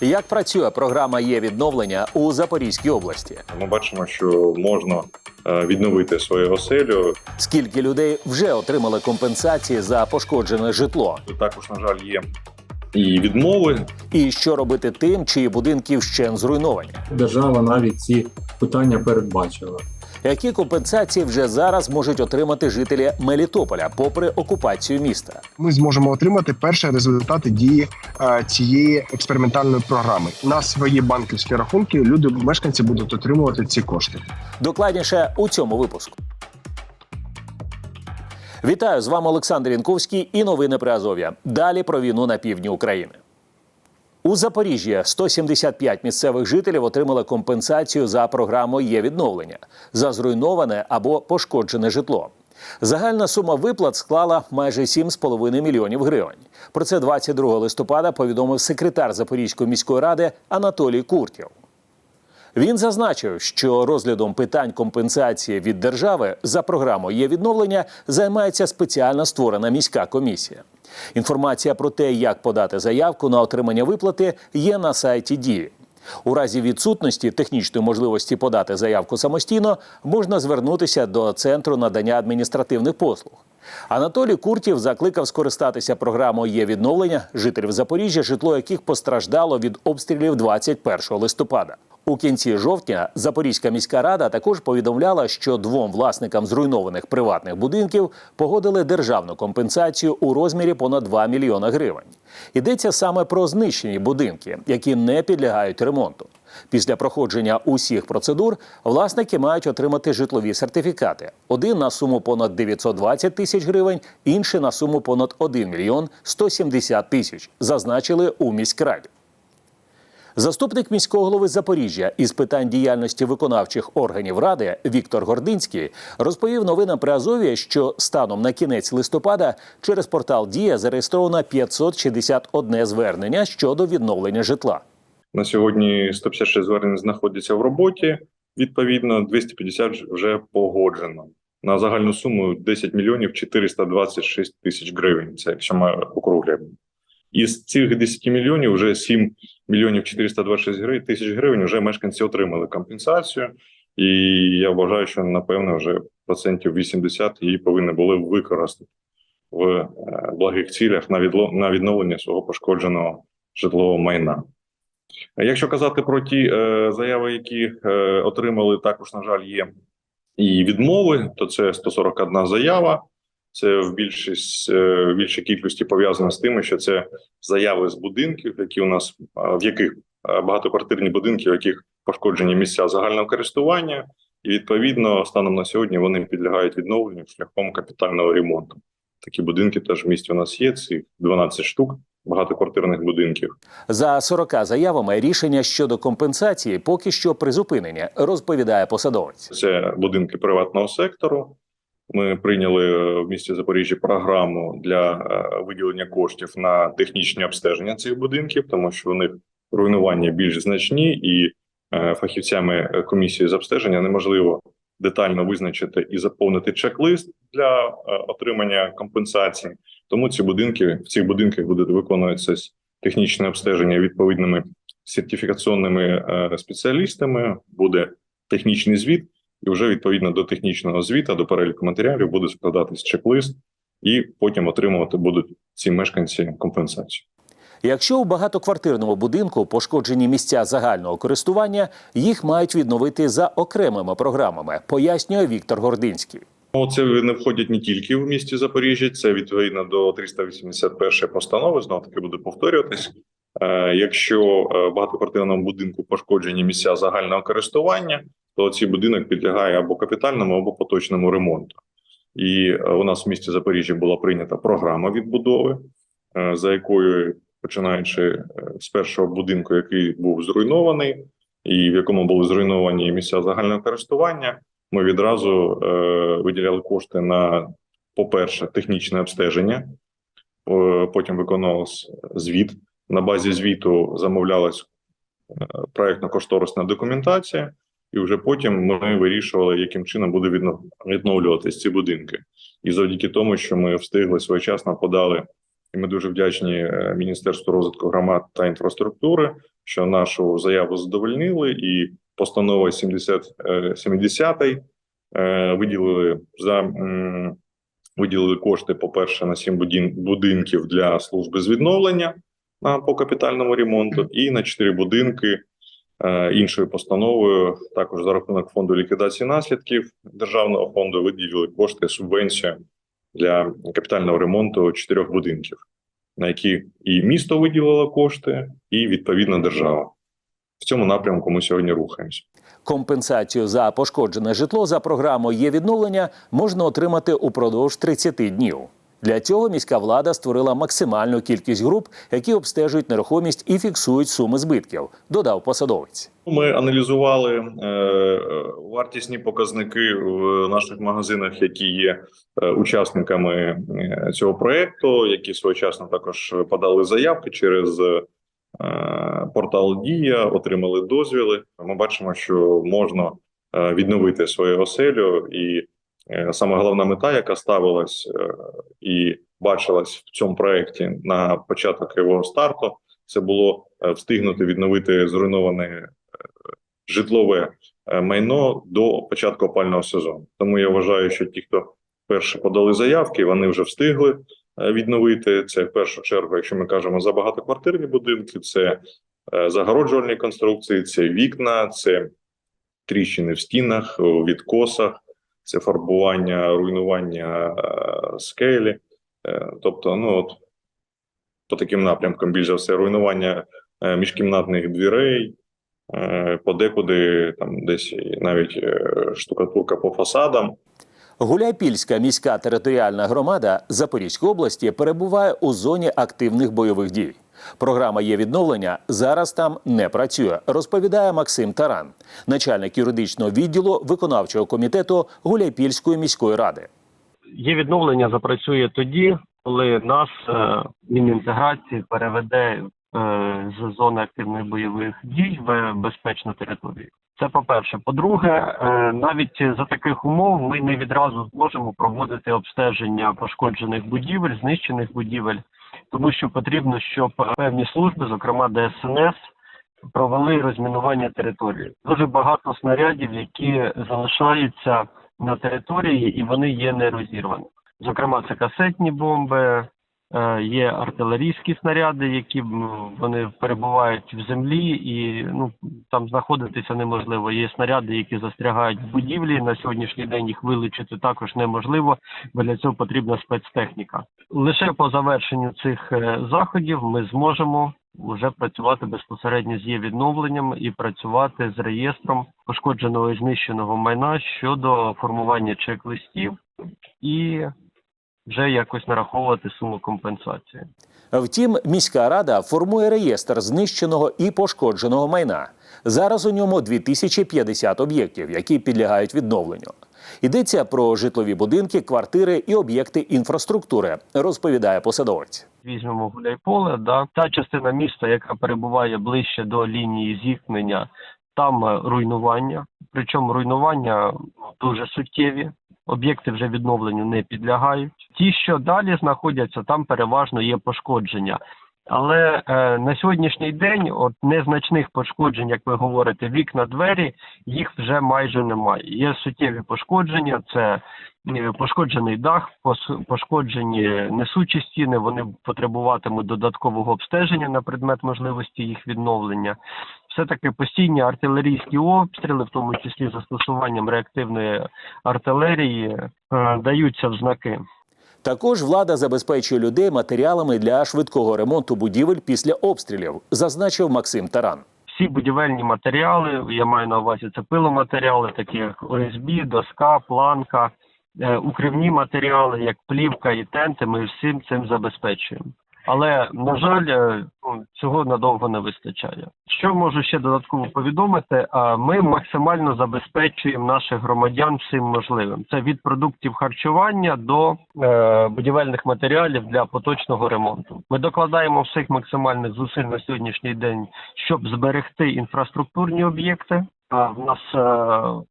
Як працює програма є відновлення у Запорізькій області? Ми бачимо, що можна е, відновити свою оселю. Скільки людей вже отримали компенсації за пошкоджене житло? Також, на жаль, є і відмови. І що робити тим, чиї будинки вщен зруйновані? Держава навіть ці питання передбачила. Які компенсації вже зараз можуть отримати жителі Мелітополя, попри окупацію міста? ми зможемо отримати перші результати дії е, цієї експериментальної програми. На свої банківські рахунки люди, мешканці, будуть отримувати ці кошти. Докладніше у цьому випуску. Вітаю з вами Олександр Янковський і новини при Азов'я. Далі про війну на півдні України. У Запоріжжі 175 місцевих жителів отримали компенсацію за програмою є відновлення за зруйноване або пошкоджене житло. Загальна сума виплат склала майже 7,5 мільйонів гривень. Про це 22 листопада повідомив секретар Запорізької міської ради Анатолій Куртєв. Він зазначив, що розглядом питань компенсації від держави за програмою є відновлення займається спеціально створена міська комісія. Інформація про те, як подати заявку на отримання виплати, є на сайті Дії. У разі відсутності технічної можливості подати заявку самостійно можна звернутися до центру надання адміністративних послуг. Анатолій Куртів закликав скористатися програмою є відновлення жителів Запоріжжя, житло яких постраждало від обстрілів 21 листопада. У кінці жовтня Запорізька міська рада також повідомляла, що двом власникам зруйнованих приватних будинків погодили державну компенсацію у розмірі понад 2 мільйона гривень. Йдеться саме про знищені будинки, які не підлягають ремонту. Після проходження усіх процедур власники мають отримати житлові сертифікати: один на суму понад 920 тисяч гривень, інший на суму понад 1 мільйон 170 тисяч, зазначили у міськраді. Заступник міського голови Запоріжжя із питань діяльності виконавчих органів ради Віктор Гординський розповів новинам при Азові, що станом на кінець листопада через портал Дія зареєстровано 561 звернення щодо відновлення житла. На сьогодні 156 звернень знаходяться в роботі. Відповідно, 250 вже погоджено на загальну суму 10 мільйонів 426 тисяч гривень. Це якщо ми округлюємо. Із цих 10 мільйонів вже 7 мільйонів 426 гривень, тисяч гривень вже мешканці отримали компенсацію. І я вважаю, що напевно вже процентів 80 її повинні були використати в е, благих цілях на відло- на відновлення свого пошкодженого житлового майна. Якщо казати про ті е, заяви, які е, отримали, також на жаль, є і відмови, то це 141 заява. Це в більшість е, в більшій кількості пов'язано з тим, що це заяви з будинків, які у нас в яких багатоквартирні будинки, в яких пошкоджені місця загального користування, і відповідно станом на сьогодні вони підлягають відновленню шляхом капітального ремонту. Такі будинки теж в місті у нас є. Це 12 штук багатоквартирних будинків. За 40 заявами рішення щодо компенсації поки що призупинені, розповідає посадовець. Це будинки приватного сектору. Ми прийняли е, в місті Запоріжжя програму для е, виділення коштів на технічні обстеження цих будинків, тому що них руйнування більш значні, і е, фахівцями комісії з обстеження неможливо детально визначити і заповнити чек-лист для отримання компенсації. Тому ці будинки в цих будинках буде виконуватися технічне обстеження відповідними сертифікаційними спеціалістами. Буде технічний звіт, і вже відповідно до технічного звіта, до переліку матеріалів буде складатись чек-лист, і потім отримувати будуть ці мешканці компенсацію. Якщо у багатоквартирному будинку пошкоджені місця загального користування, їх мають відновити за окремими програмами, пояснює Віктор Гординський. Це не входять не тільки в місті Запоріжжя, це відповідно до 381 постанови. Знов таки буде повторюватись. Е, Якщо е, в багатоквартирному будинку пошкоджені місця загального користування, то цей будинок підлягає або капітальному, або поточному ремонту. І е, у нас в місті Запоріжжя була прийнята програма відбудови, е, за якою починаючи е, з першого будинку, який був зруйнований, і в якому були зруйновані місця загального користування, ми відразу виділяли кошти на, по-перше, технічне обстеження. Потім виконувався звіт. На базі звіту замовлялась е, проектно-кошторисна документація, і вже потім ми вирішували, яким чином буде відно- відновлюватись ці будинки. І завдяки тому, що ми встигли своєчасно подали, і ми дуже вдячні е, Міністерству розвитку громад та інфраструктури. що нашу заяву задовольнили, і постанова 70, е, 70 е, виділили за виділили кошти, по-перше, на сім будинків для служби з відновлення на по капітальному ремонту, і на чотири будинки іншою постановою. Також за рахунок фонду ліквідації наслідків державного фонду виділили кошти субвенція для капітального ремонту чотирьох будинків, на які і місто виділило кошти, і відповідна держава. В цьому напрямку ми сьогодні рухаємося. Компенсацію за пошкоджене житло за програмою є відновлення можна отримати упродовж 30 днів. Для цього міська влада створила максимальну кількість груп, які обстежують нерухомість і фіксують суми збитків, додав посадовець. Ми аналізували е, вартісні показники в наших магазинах, які є е, учасниками е, цього проекту, які своєчасно також подали заявки через портал Дія, отримали дозвіли. Ми бачимо, що можна відновити свою оселю, і саме головна мета, яка ставилась е, і бачилась в цьому проекті на початок його старту, це було е, встигнути відновити зруйноване житлове е, майно до початку опального сезону. Тому я вважаю, що ті, хто перше подали заявки, вони вже встигли е, відновити це в першу чергу. Якщо ми кажемо за багатоквартирні будинки, це е, загороджувальні конструкції, це вікна, це тріщини в стінах, у відкосах, це фарбування, руйнування е, скелі. Е, Тобто, ну от по таким напрямкам більш за все руйнування е, міжкімнатних дверей, подекуди там десь навіть штукатурка по фасадам. Гуляйпільська міська територіальна громада Запорізької області перебуває у зоні активних бойових дій. Програма є відновлення зараз там не працює, розповідає Максим Таран, начальник юридичного відділу виконавчого комітету Гуляйпільської міської ради. Є відновлення запрацює тоді, коли нас е, Мінінтеграції переведе е, з зони активних бойових дій в безпечну територію. Це по-перше. По-друге, е, навіть за таких умов ми не відразу зможемо проводити обстеження пошкоджених будівель, знищених будівель, тому що потрібно, щоб певні служби, зокрема ДСНС, провели розмінування території. Дуже багато снарядів, які залишаються на території, і вони є нерозірвані. Зокрема, це касетні бомби, є артилерійські снаряди, які вони перебувають в землі, і ну там знаходитися неможливо. Є снаряди, які застрягають в будівлі. На сьогоднішній день їх вилучити також неможливо, бо для цього потрібна спецтехніка. Лише по завершенню цих е, заходів ми зможемо вже працювати безпосередньо з є відновленням і працювати з реєстром пошкодженого і знищеного майна щодо формування чек-листів і вже якось нараховувати суму компенсації. Втім, міська рада формує реєстр знищеного і пошкодженого майна. Зараз у ньому 2050 об'єктів, які підлягають відновленню. Йдеться про житлові будинки, квартири і об'єкти інфраструктури, розповідає посадовець. Візьмемо гуляйполе, да та частина міста, яка перебуває ближче до лінії зіткнення, там е, руйнування. Причому руйнування дуже суттєві. Об'єкти вже відновленню не підлягають. Ті, що далі знаходяться, там переважно є пошкодження. Але е, на сьогоднішній день, от незначних пошкоджень, як ви говорите, вікна, двері, їх вже майже немає. Є суттєві пошкодження, це е, пошкоджений дах, пошкоджені несучі стіни. Вони потребуватимуть додаткового обстеження на предмет можливості їх відновлення. Все таки постійні артилерійські обстріли, в тому числі застосуванням реактивної артилерії, е, даються в знаки. Також влада забезпечує людей матеріалами для швидкого ремонту будівель після обстрілів, зазначив Максим Таран. всі будівельні матеріали, я маю на увазі це пиломатеріали, такі як ОСБ, доска, планка, е, укривні матеріали, як плівка і тенти, ми всім цим забезпечуємо. Але на жаль, е, ну, цього надовго не вистачає. Що можу ще додатково повідомити? А ми максимально забезпечуємо наших громадян всім можливим. Це від продуктів харчування до е, будівельних матеріалів для поточного ремонту. Ми докладаємо всіх максимальних зусиль на сьогоднішній день, щоб зберегти інфраструктурні об'єкти. В нас е,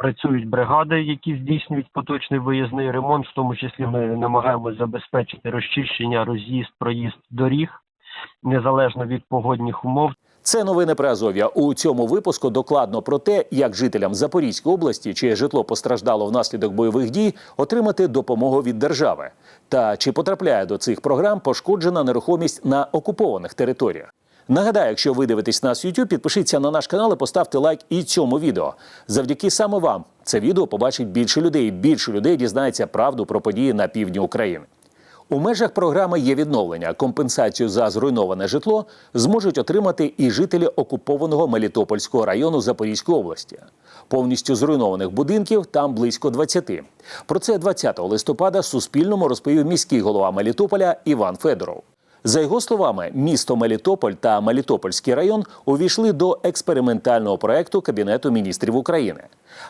працюють бригади, які здійснюють поточний виїзний ремонт. В тому числі ми намагаємось забезпечити розчищення, роз'їзд, проїзд доріг. незалежно від погодних умов. Це новини про Азов'я. У цьому випуску докладно про те, як жителям Запорізької області, чиє житло постраждало внаслідок бойових дій, отримати допомогу від держави, та чи потрапляє до цих програм пошкоджена нерухомість на окупованих територіях. Нагадаю, якщо ви дивитесь нас в YouTube, підпишіться на наш канал і поставте лайк і цьому відео. Завдяки саме вам це відео побачить більше людей. Більше людей дізнається правду про події на півдні України. У межах програми є відновлення. Компенсацію за зруйноване житло зможуть отримати і жителі окупованого Мелітопольського району Запорізької області. Повністю зруйнованих будинків там близько 20. Про це 20 листопада Суспільному розповів міський голова Мелітополя Іван Федоров. За його словами, місто Мелітополь та Мелітопольський район увійшли до експериментального проекту Кабінету міністрів України.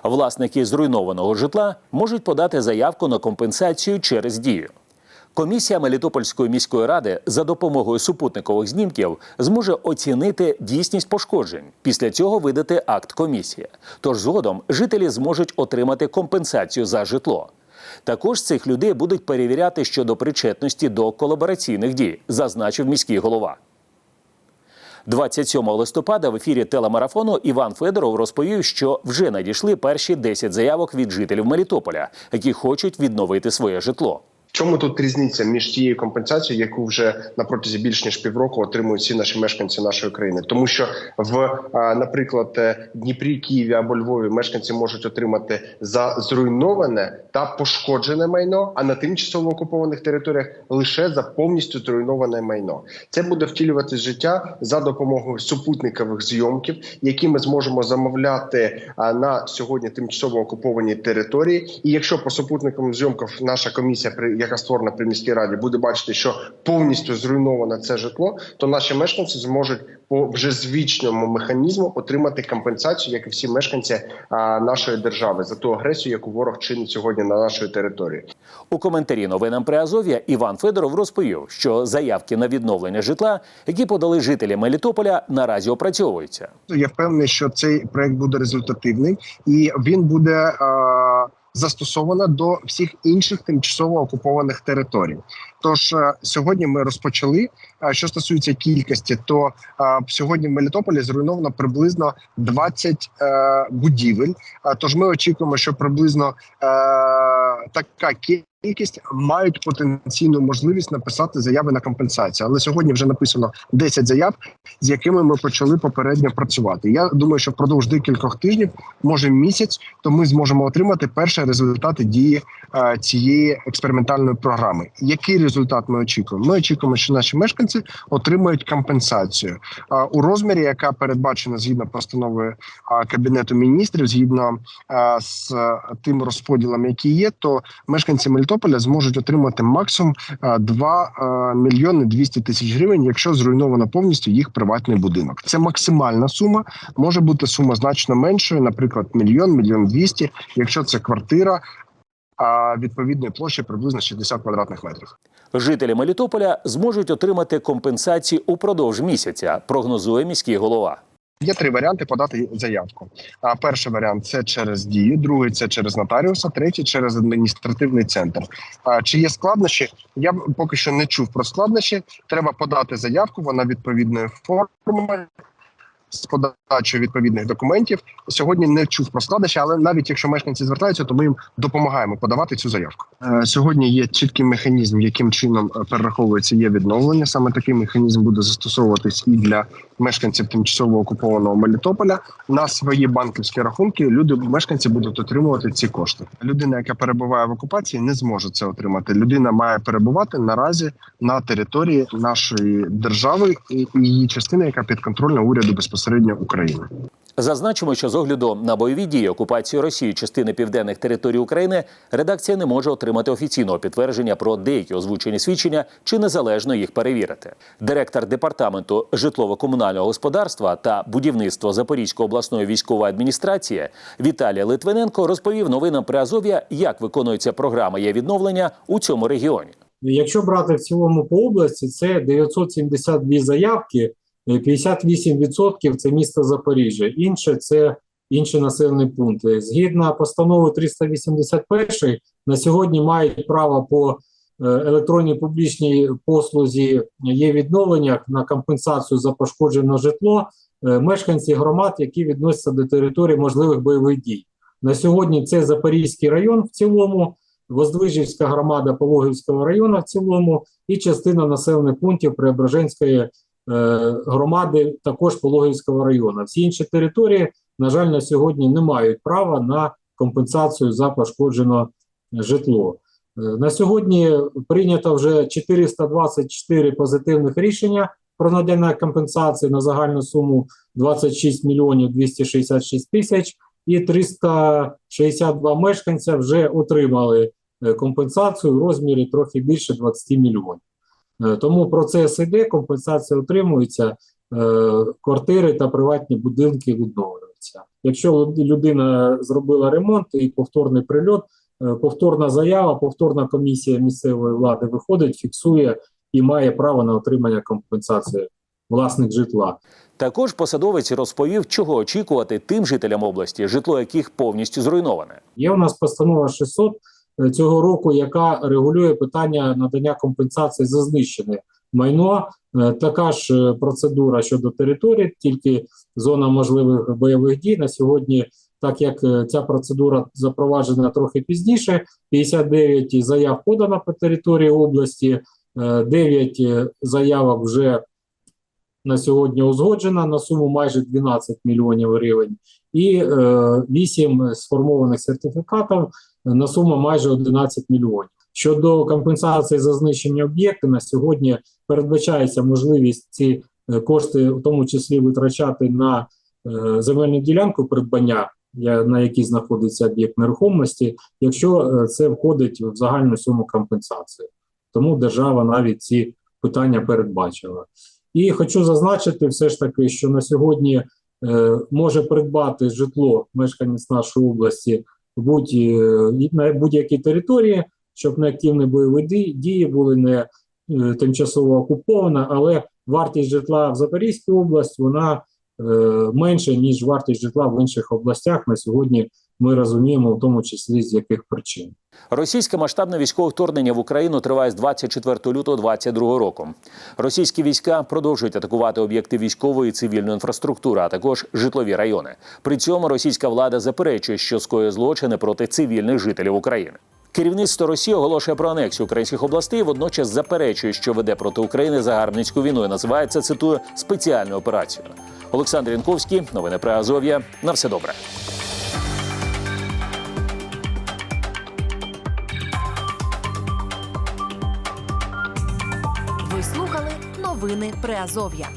Власники зруйнованого житла можуть подати заявку на компенсацію через дію. Комісія Мелітопольської міської ради за допомогою супутникових знімків зможе оцінити дійсність пошкоджень. Після цього видати акт комісії. Тож згодом жителі зможуть отримати компенсацію за житло. Також цих людей будуть перевіряти щодо причетності до колабораційних дій, зазначив міський голова. 27 листопада в ефірі телемарафону Іван Федоров розповів, що вже надійшли перші 10 заявок від жителів Мелітополя, які хочуть відновити своє житло. Чому тут різниця між тією компенсацією, яку вже на протязі більш ніж півроку отримують всі наші мешканці нашої країни? Тому що в, наприклад, е, Дніпрі, Києві або Львові мешканці можуть отримати за зруйноване та пошкоджене майно, а на тимчасово окупованих територіях лише за повністю зруйноване майно. Це буде втілювати життя за допомогою супутникових зйомків, які ми зможемо замовляти на сьогодні тимчасово окупованій території. І якщо по супутниковим зйомкам наша комісія, при яка створена при міській раді, буде бачити, що повністю зруйноване це житло, то наші мешканці зможуть по вже звичному механізму отримати компенсацію, як і всі мешканці нашої держави, за ту агресію, яку ворог чинить сьогодні на нашій території. У коментарі новинам при Азов'я Іван Федоров розповів, що заявки на відновлення житла, які подали жителі Мелітополя, наразі опрацьовуються. Я впевнений, що цей проект буде результативний і він буде е, застосовано до всіх інших тимчасово окупованих територій. Тож е, сьогодні ми розпочали. А що стосується кількості, то е, сьогодні в Мелітополі зруйновано приблизно 20 е, будівель. Тож ми очікуємо, що приблизно е, така кількість мають потенційну можливість написати заяви на компенсацію. Але сьогодні вже написано 10 заяв, з якими ми почали попередньо працювати. Я думаю, що впродовж декількох тижнів, може місяць, то ми зможемо отримати перші результати дії е, цієї експериментальної програми. Який результат ми очікуємо? Ми очікуємо, що наші мешканці отримають компенсацію е, у розмірі, яка передбачена згідно постанови е, кабінету міністрів, згідно е, з тим розподілом, який є, то мешканці Мелітополя зможуть отримати максимум е, 2 е, мільйони 200 тисяч гривень, якщо зруйновано повністю їх приватний будинок. Це максимальна сума. Може бути сума значно меншою, наприклад, мільйон, мільйон двісті, якщо це квартира. А відповідної площі приблизно 60 квадратних метрів. Жителі Мелітополя зможуть отримати компенсації упродовж місяця, прогнозує міський голова. Є три варіанти подати заявку. А перший варіант це через дію, другий це через нотаріуса, третій через адміністративний центр. А чи є складнощі? Я поки що не чув про складнощі. Треба подати заявку, вона відповідної форми. З подачою відповідних документів сьогодні не чув про складнощі, але навіть якщо мешканці звертаються, то ми їм допомагаємо подавати цю заявку. Е, Сьогодні є чіткий механізм, яким чином е, перераховується є відновлення. Саме такий механізм буде застосовуватись і для мешканців тимчасово окупованого Мелітополя на свої банківські рахунки. Люди мешканці будуть отримувати ці кошти. Людина, яка перебуває в окупації, не зможе це отримати. Людина має перебувати наразі на території нашої держави і її частина, яка підконтрольна уряду безпосередньо України. Зазначимо, що з огляду на бойові дії окупації Росії частини південних територій України редакція не може отримати офіційного підтвердження про деякі озвучені свідчення чи незалежно їх перевірити. Директор департаменту житлово-комунального господарства та будівництва Запорізької обласної військової адміністрації Віталій Литвиненко розповів новинам при Азов'я, як виконується програма є відновлення у цьому регіоні. Якщо брати в цілому по області, це 972 заявки, е, 58% це місто Запоріжжя, інше це інші населені пункти. Згідно постанови 381 на сьогодні мають право по е, електронній публічній послузі є відновлення на компенсацію за пошкоджене житло е, мешканці громад, які відносяться до території можливих бойових дій. На сьогодні це Запорізький район в цілому, Воздвижівська громада Пологівського району в цілому і частина населених пунктів Преображенської е, громади, також Пологівського району. Всі інші території, на жаль, на сьогодні не мають права на компенсацію за пошкоджене житло. Е, На сьогодні прийнято вже 424 позитивних рішення про надання компенсації на загальну суму 26 мільйонів 266 тисяч, і 362 мешканця вже отримали е, компенсацію в розмірі трохи більше 20 мільйонів. Е, Тому процес іде, компенсація отримується, квартири та приватні будинки відновлюються. Якщо людина зробила ремонт і повторний прильот, повторна заява, повторна комісія місцевої влади виходить, фіксує і має право на отримання компенсації власник житла. Також посадовець розповів, чого очікувати тим жителям області, житло яких повністю зруйноване. Є у нас постанова 600 е, цього року, яка регулює питання надання компенсації за знищене майно. Е, Така ж е, процедура щодо території, тільки зона можливих бойових дій на сьогодні. Так як е, ця процедура запроваджена трохи пізніше, 59 заяв подано по території області, 9 заявок вже на сьогодні узгоджено на суму майже 12 мільйонів гривень і е, 8 сформованих сертифікатів на суму майже 11 мільйонів. Щодо компенсації за знищені об'єкти, на сьогодні передбачається можливість ці е, кошти, в тому числі витрачати на е, земельну ділянку придбання, на якій знаходиться об'єкт нерухомості, якщо е, це входить в загальну суму компенсації. Тому держава навіть ці питання передбачила. І хочу зазначити все ж таки, що на сьогодні е, може придбати житло мешканець нашої області будь, е, на будь-якій території, щоб не активні бойові дії були не тимчасово окупована, але вартість житла в Запорізькій області вона е, менша, ніж вартість житла в інших областях. На сьогодні ми розуміємо, в тому числі з яких причин. Російське масштабне військове вторгнення в Україну триває з 24 лютого 2022 року. Російські війська продовжують атакувати об'єкти військової і цивільної інфраструктури, а також житлові райони. При цьому російська влада заперечує, що скоює злочини проти цивільних жителів України. Керівництво Росії оголошує про анексію українських областей, водночас заперечує, що веде проти України загарбницьку війну і називає це, цитую, спеціальною операцією. Олександр Янковський, новини про Азов'я. На все добре. Ви слухали новини Приазов'я.